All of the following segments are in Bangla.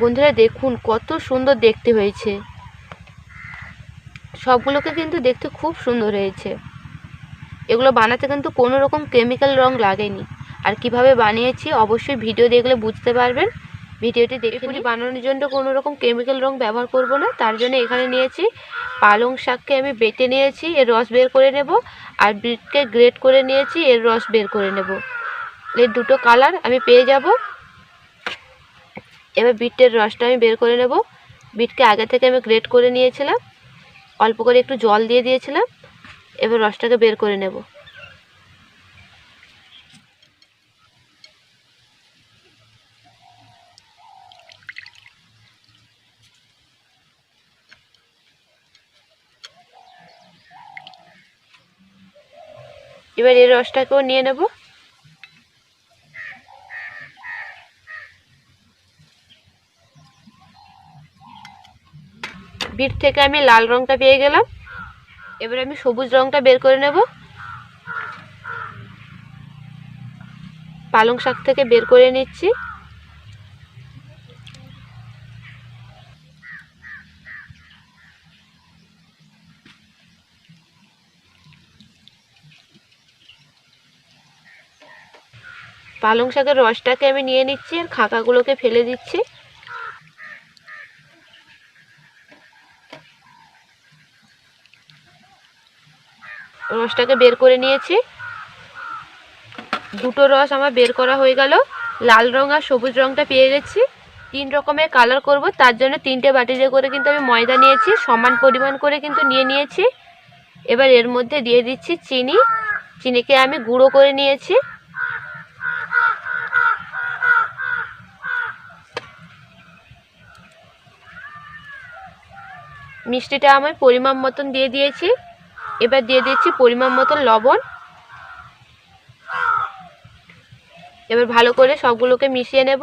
বন্ধুরা দেখুন কত সুন্দর দেখতে হয়েছে। সবগুলোকে কিন্তু দেখতে খুব সুন্দর হয়েছে। এগুলো বানাতে কিন্তু কোনো রকম কেমিক্যাল রং লাগেনি। আর কীভাবে বানিয়েছি অবশ্যই ভিডিও দেখলে বুঝতে পারবেন। ভিডিওটি দেখে। বানানোর জন্য কোনো রকম কেমিক্যাল রং ব্যবহার করব না। তার জন্য এখানে নিয়েছি পালং শাককে আমি বেটে নিয়েছি এর রস বের করে নেব। আর বিটকে গ্রেট করে নিয়েছি এর রস বের করে নেব। এর দুটো কালার আমি পেয়ে যাব। এবার বিটের রসটা আমি বের করে নেব। বিটকে আগে থেকে আমি গ্রেট করে নিয়েছিলাম। অল্প করে একটু জল দিয়ে দিয়েছিলাম। এবার রসটাকে বের করে নেব। এবার এই রসটাকেও নিয়ে নেব। বিট থেকে আমি লাল রংটা পেয়ে গেলাম। এবার আমি সবুজ রংটা বের করে নেব। পালং শাক থেকে বের করে নিচ্ছি। পালং শাকের রসটাকে আমি নিয়ে নিচ্ছি আর খাকাগুলোকে ফেলে দিচ্ছি। রসটাকে বের করে নিয়েছি। দুটো রস আমার বের করা হয়ে গেল। লাল রং আর সবুজ রংটা পেয়ে গেছি। তিন রকমের কালার করব, তার জন্য তিনটে বাটিতে করে কিন্তু আমি ময়দা নিয়েছি, সমান পরিমাণ করে কিন্তু নিয়ে নিয়েছি। এবার এর মধ্যে দিয়ে দিচ্ছি চিনি। চিনিকে আমি গুঁড়ো করে নিয়েছি। মিষ্টিটা আমি পরিমাণ মতন দিয়ে দিয়েছি। এবার দিয়ে দিচ্ছি পরিমাণ মতন লবণ। এবার ভালো করে সবগুলোকে মিশিয়ে নেব।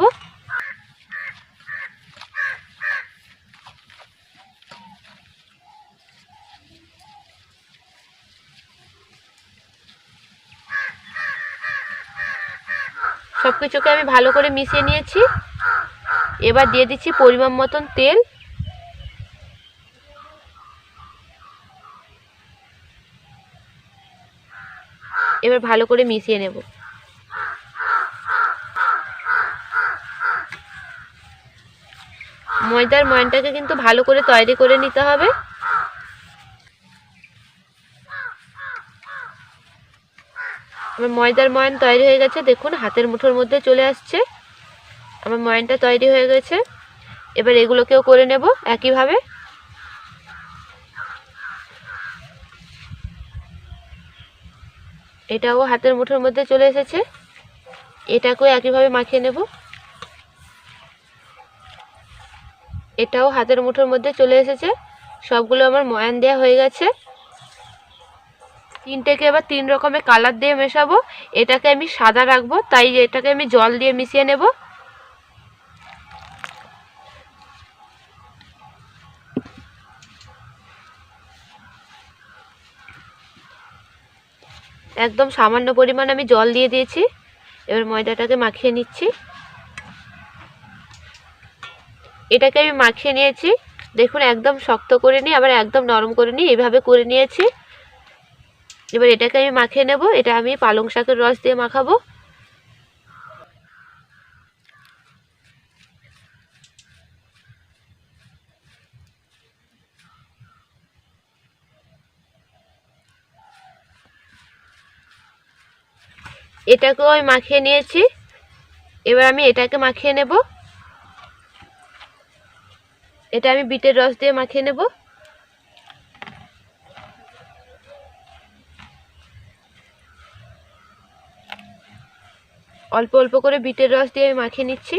সব কিছুকে আমি ভালো করে মিশিয়ে নিয়েছি। এবার দিয়ে দিচ্ছি পরিমাণ মতন তেল। এবার ভালো করে মিশিয়ে নেব। ময়দার ময়নটাকে কিন্তু ভালো করে তৈরি করে নিতে হবে। আমার ময়দার ময়ন তৈরি হয়ে গেছে। দেখুন, হাতের মুঠোর মধ্যে চলে আসছে। আমার ময়নটা তৈরি হয়ে গেছে। এবার এগুলোকেও করে নেব একইভাবে। এটাও হাতের মুঠোর মধ্যে চলে এসেছে। এটাকেও একইভাবে মাখিয়ে নেব। এটাও হাতের মুঠোর মধ্যে চলে এসেছে। সবগুলো আমার ময়ান দেয়া হয়ে গেছে। তিনটেকে এবার তিন রকমের কালার দিয়ে মেশাবো। এটাকে আমি সাদা রাখব, তাই এটাকে আমি জল দিয়ে মিশিয়ে নেব। একদম সামান্য পরিমাণ আমি জল দিয়ে দিয়েছি। এবার ময়দাটাকে মাখিয়ে নিচ্ছি। এটাকে আমি মাখিয়ে নিয়েছি। দেখুন, একদম শক্ত করে নিই আবার একদম নরম করে নিই এভাবে করে নিয়েছি। এবার এটাকে আমি মাখিয়ে নেব। এটা আমি পালং শাকের রস দিয়ে মাখাবো। এটাকেও আমি মাখিয়ে নিয়েছি। এবার আমি এটাকে মাখিয়ে নেব। এটা আমি বিটের রস দিয়ে মাখিয়ে নেব। অল্প অল্প করে বিটের রস দিয়ে আমি মাখিয়ে নিচ্ছি।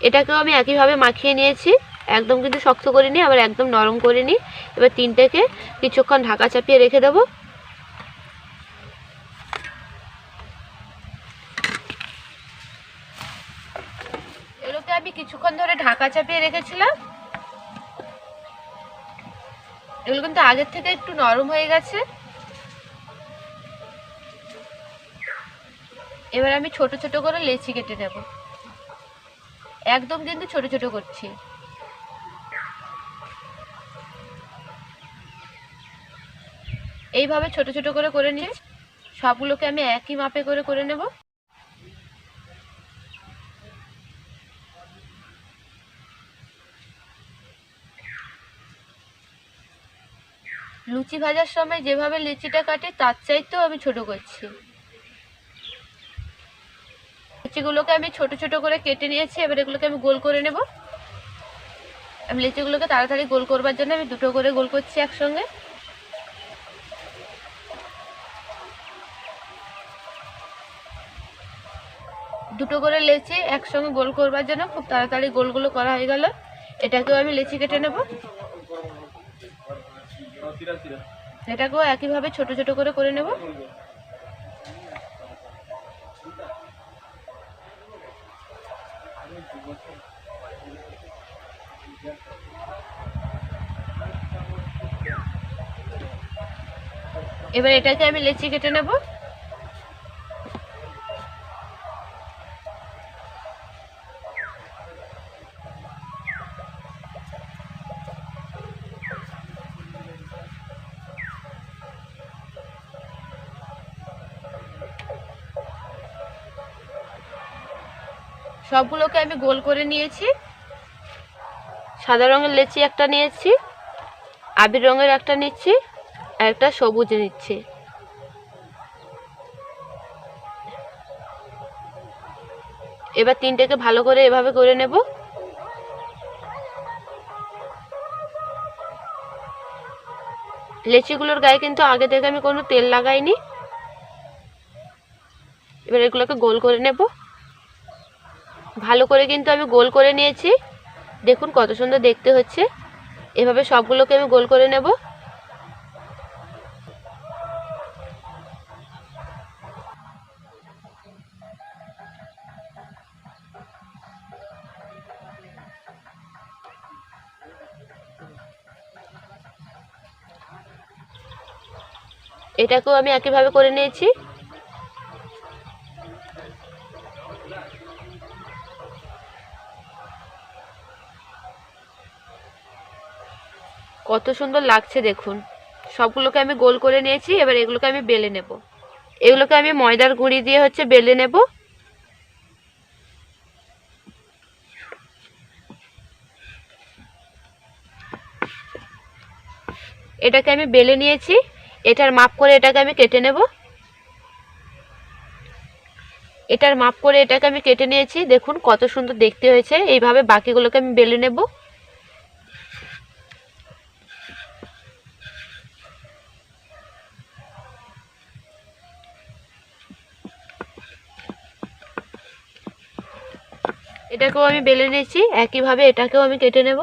এটাকেও আমি একইভাবে মাখিয়ে নিয়েছি। একদম কিন্তু শক্ত করে নিই আবার একদম নরম করে নিই এবার তিনটেকে কিছুক্ষণ ঢাকা চাপিয়ে রেখে দেবো এগুলোকে আমি কিছুক্ষণ ধরে ঢাকা চাপিয়ে রেখেছিলাম। এগুলো কিন্তু আগের থেকে একটু নরম হয়ে গেছে। এবার আমি ছোট ছোট করে লেচি কেটে নেব। একদম কিন্তু ছোট ছোট করছি। এইভাবে ছোট ছোট করে করে নিয়ে সবগুলোকে আমি একই মাপে করে করে নেব। লুচি ভাজার সময় যেভাবে লিচিটা কাটে, তার চাইতেও আমি ছোট করছি। লিচিগুলোকে আমি ছোট ছোট করে কেটে নিয়েছি, এবার এগুলোকে আমি গোল করে নেব। আমি লিচিগুলোকে তাড়াতাড়ি গোল করবার জন্য আমি দুটো করে গোল করছি একসঙ্গে। দুটো করে লেচি একসঙ্গে গোল করবার জন্য খুব তাড়াতাড়ি গোলগুলো করা হয়ে গেল। এটাকেও আমি লেচি কেটে নেব। এটাকেও একইভাবে ছোট ছোট করে করে নেব। এবার এটাকে আমি লেচি কেটে নেব। সবগুলোকে আমি গোল করে নিয়েছি। সাদা রঙের লেচি একটা নিয়েছি, আবির রঙের একটা নিচ্ছি, আর একটা সবুজ নিচ্ছি। এবার তিনটেকে ভালো করে এভাবে করে নেব। লেচিগুলোর গায়ে কিন্তু আগে থেকে আমি কোনো তেল লাগাইনি। এবার এগুলোকে গোল করে নেব। ভালো করে কিন্তু আমি গোল করে নিয়েছি। দেখুন কত সুন্দর দেখতে হচ্ছে। এভাবে সবগুলোকে আমি গোল করে নেব। এটাকেও আমি একইভাবে করে নিয়েছি। কত সুন্দর লাগছে দেখুন। সবগুলোকে আমি গোল করে নিয়েছি, এবার এগুলোকে আমি বেলে নেব। এগুলোকে আমি ময়দার গুঁড়ি দিয়ে হচ্ছে বেলে নেব। এটাকে আমি বেলে নিয়েছি, এটার মাপ করে এটাকে আমি কেটে নেব। এটার মাপ করে এটাকে আমি কেটে নিয়েছি, দেখুন কত সুন্দর দেখতে হয়েছে, এইভাবে বাকিগুলোকে আমি বেলে নেব। এটাকেও আমি বেলে নিয়েছি, একইভাবে এটাকেও আমি কেটে নেব।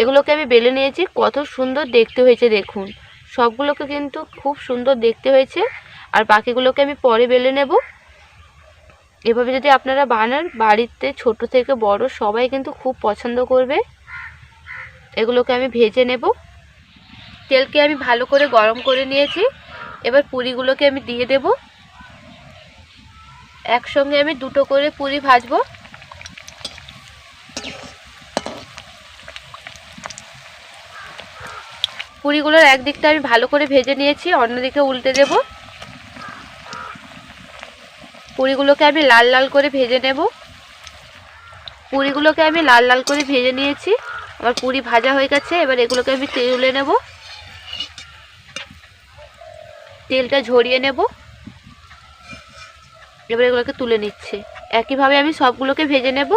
এগুলোকে আমি বেলে নিয়েছি, কত সুন্দর দেখতে হয়েছে, দেখুন। সবগুলোকে কিন্তু খুব সুন্দর দেখতে হয়েছে, আর বাকিগুলোকে আমি পরে বেলে নেব। এভাবে যদি আপনারা বানান, বাড়িতে ছোট থেকে বড় সবাই কিন্তু খুব পছন্দ করবে। এগুলোকে আমি ভেজে নেব। তেলকে আমি ভালো করে গরম করে নিয়েছি। এবার পুরিগুলোকে আমি দিয়ে দেব। একসঙ্গে আমি দুটো করে পুরি ভাজবো। পুরিগুলোর একদিকটা আমি ভালো করে ভেজে নিয়েছি, অন্যদিকে উল্টে দেব। পুরিগুলোকে আমি লাল লাল করে ভেজে নেব। পুরিগুলোকে আমি লাল লাল করে ভেজে নিয়েছি। আমার পুরি ভাজা হয়ে গেছে, এবার এগুলোকে আমি তেলে নেব। তেলটা ঝরিয়ে নেব। এবার এগুলোকে তুলে নিচ্ছে। একইভাবে আমি সবগুলোকে ভেজে নেব।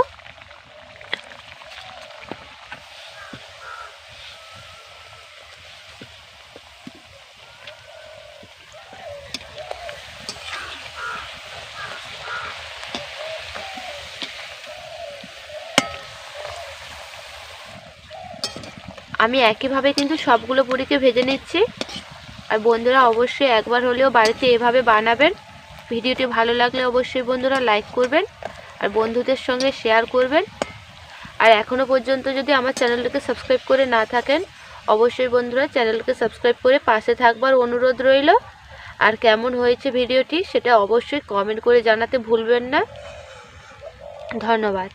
আমি একইভাবে কিন্তু সবগুলো পুরিকে ভেজে নিচ্ছি। আর বন্ধুরা, অবশ্যই একবার হলেও বাড়িতে এভাবে বানাবেন। ভিডিওটি ভালো লাগলে অবশ্যই বন্ধুরা লাইক করবেন আর বন্ধুদের সঙ্গে শেয়ার করবেন। আর এখনও পর্যন্ত যদি আমার চ্যানেলটাকে সাবস্ক্রাইব করে না থাকেন, অবশ্যই বন্ধুরা চ্যানেলকে সাবস্ক্রাইব করে পাশে থাকবার অনুরোধ রইল। আর কেমন হয়েছে ভিডিওটি, সেটা অবশ্যই কমেন্ট করে জানাতে ভুলবেন না। ধন্যবাদ।